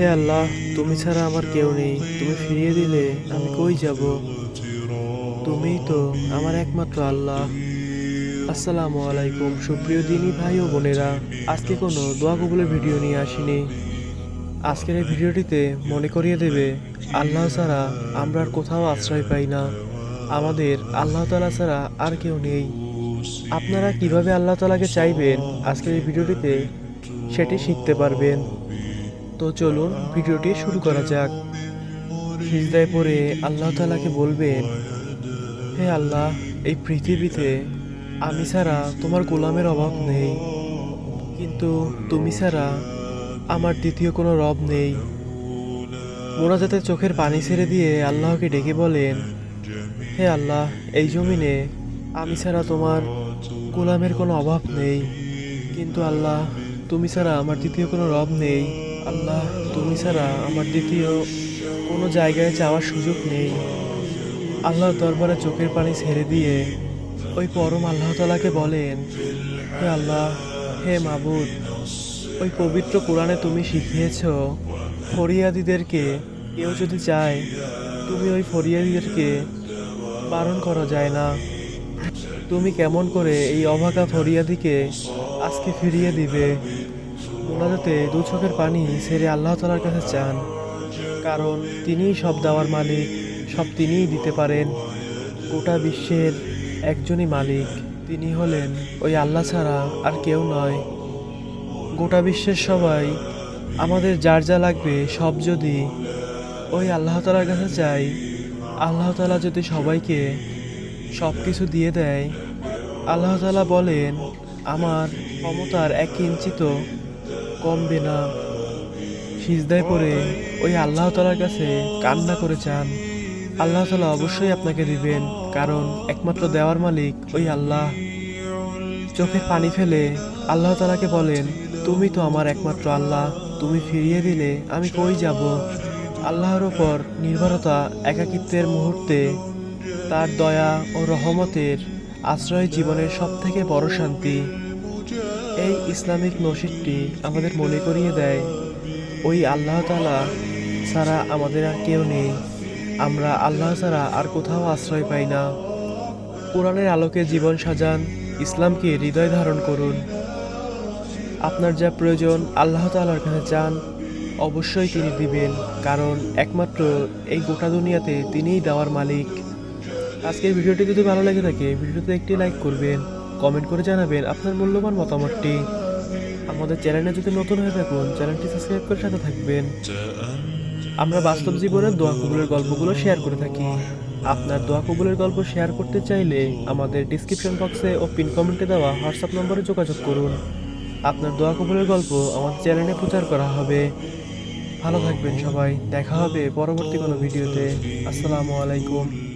হে আল্লাহ, তুমি ছাড়া আমার কেউ নেই। তুমি ফিরিয়ে দিলে, আমি কই যাব? তুমি তো আমার একমাত্র আল্লাহ। আসসালামু আলাইকুম, সুপ্রিয় দিনী ভাই ও বোনেরা। আজকে কোনো দোয়া কবুলের ভিডিও নিয়ে আসিনি। আজকের এই ভিডিওটিতে মনে করিয়ে দেবে, আল্লাহ ছাড়া আমরা আর কোথাও আশ্রয় পাই না। আমাদের আল্লাহ তালা ছাড়া আর কেউ নেই। আপনারা কীভাবে আল্লাহ তালাকে চাইবেন আজকের এই ভিডিওটিতে, সেটি শিখতে পারবেন। তো চলুন, ভিডিওটি শুরু করা যাক। সিজদায় পড়ে আল্লাহ তালাকে বলবেন, হে আল্লাহ, এই পৃথিবীতে আমি ছাড়া তোমার গোলামের অভাব নেই। কিন্তু তুমি ছাড়া আমার দ্বিতীয় কোনো রব নেই। মোনাজাতে চোখের পানি ছেড়ে দিয়ে আল্লাহকে ডেকে বলেন, হে আল্লাহ, এই জমিনে আমি ছাড়া তোমার গোলামের কোনো অভাব নেই। কিন্তু আল্লাহ, তুমি ছাড়া আমার দ্বিতীয় কোনো রব নেই। আল্লাহ, তুমি ছাড়া আমার দ্বিতীয় কোনো জায়গায় যাওয়ার সুযোগ নেই। আল্লাহর দরবারে চোখের পানি ছেড়ে দিয়ে ওই পরম আল্লাহ তালাকে বলেন, হে আল্লাহ, হে মাবুদ, ওই পবিত্র কোরআনে তুমি শিখিয়েছ ফরিয়াদিদেরকে, কেউ যদি চায়, তুমি ওই ফরিয়াদিদেরকে বারণ করা যায় না। তুমি কেমন করে এই অভাগা ফরিয়াদিকে আজকে ফিরিয়ে দিবে? মোনাজাতে দু চোখের পানি সেরে আল্লাহ তালার কাছে চান। কারণ তিনিই সব দেওয়ার মালিক, সব তিনিই দিতে পারেন। গোটা বিশ্বের একজনই মালিক, তিনি হলেন ওই আল্লাহ ছাড়া আর কেউ নয়। গোটা বিশ্বের সবাই, আমাদের যার যা লাগবে সব যদি ওই আল্লাহ তালার কাছে চাই, আল্লাহ তালা যদি সবাইকে সব কিছু দিয়ে দেয়, আল্লাহ তালা বলেন, আমার ক্ষমতার এক ইঞ্চি তো কমবে না। সিজদায় পড়ে ওই আল্লাহ তালার কাছে কান্না করে চান আল্লাহ তালা অবশ্যই আপনাকে দিবেন, কারণ একমাত্র দেওয়ার মালিক ওই আল্লাহ। চোখে পানি ফেলে আল্লাহ তালাকে বলেন, তুমি তো আমার একমাত্র আল্লাহ, তুমি ফিরিয়ে দিলে আমি কই যাব? আল্লাহর ওপর নির্ভরতা একাকিত্বের মুহূর্তে তার দয়া ও রহমতের আশ্রয় জীবনের সবথেকে বড় শান্তি। এই ইসলামিক নসিদটি আমাদের মনে করিয়ে দেয়। ওই আল্লাহ তালা ছাড়া আমাদের আর কেউ নেই। আমরা আল্লাহ ছাড়া আর কোথাও আশ্রয় পাই না। কোরআনের আলোকে জীবন সাজান, ইসলামকে হৃদয় ধারণ করুন। আপনার যা প্রয়োজন আল্লাহ তালার কাছে চান, অবশ্যই তিনি দিবেন, কারণ একমাত্র এই গোটা দুনিয়াতে তিনিই দেওয়ার মালিক। আজকের ভিডিওটি যদি ভালো লেগে থাকে ভিডিওতে একটি লাইক করবেন। কমেন্ট করে জানাবেন আপনার মূল্যবান মতামতটি। আমাদের চ্যানেলে যদি নতুন হয়ে থাকুন, চ্যানেলটি সাবস্ক্রাইব করে সাথে থাকবেন। আমরা বাস্তব জীবনের দোয়া কবুলের গল্পগুলো শেয়ার করে থাকি। আপনার দোয়া কবুলের গল্প শেয়ার করতে চাইলে আমাদের ডিসক্রিপশন বক্সে ও পিন কমেন্টে দেওয়া হোয়াটসঅ্যাপ নম্বরে যোগাযোগ করুন। আপনার দোয়া কবুলের গল্প আমাদের চ্যানেলে প্রচার করা হবে। ভালো থাকবেন সবাই। দেখা হবে পরবর্তী কোনো ভিডিওতে। আসসালামু আলাইকুম।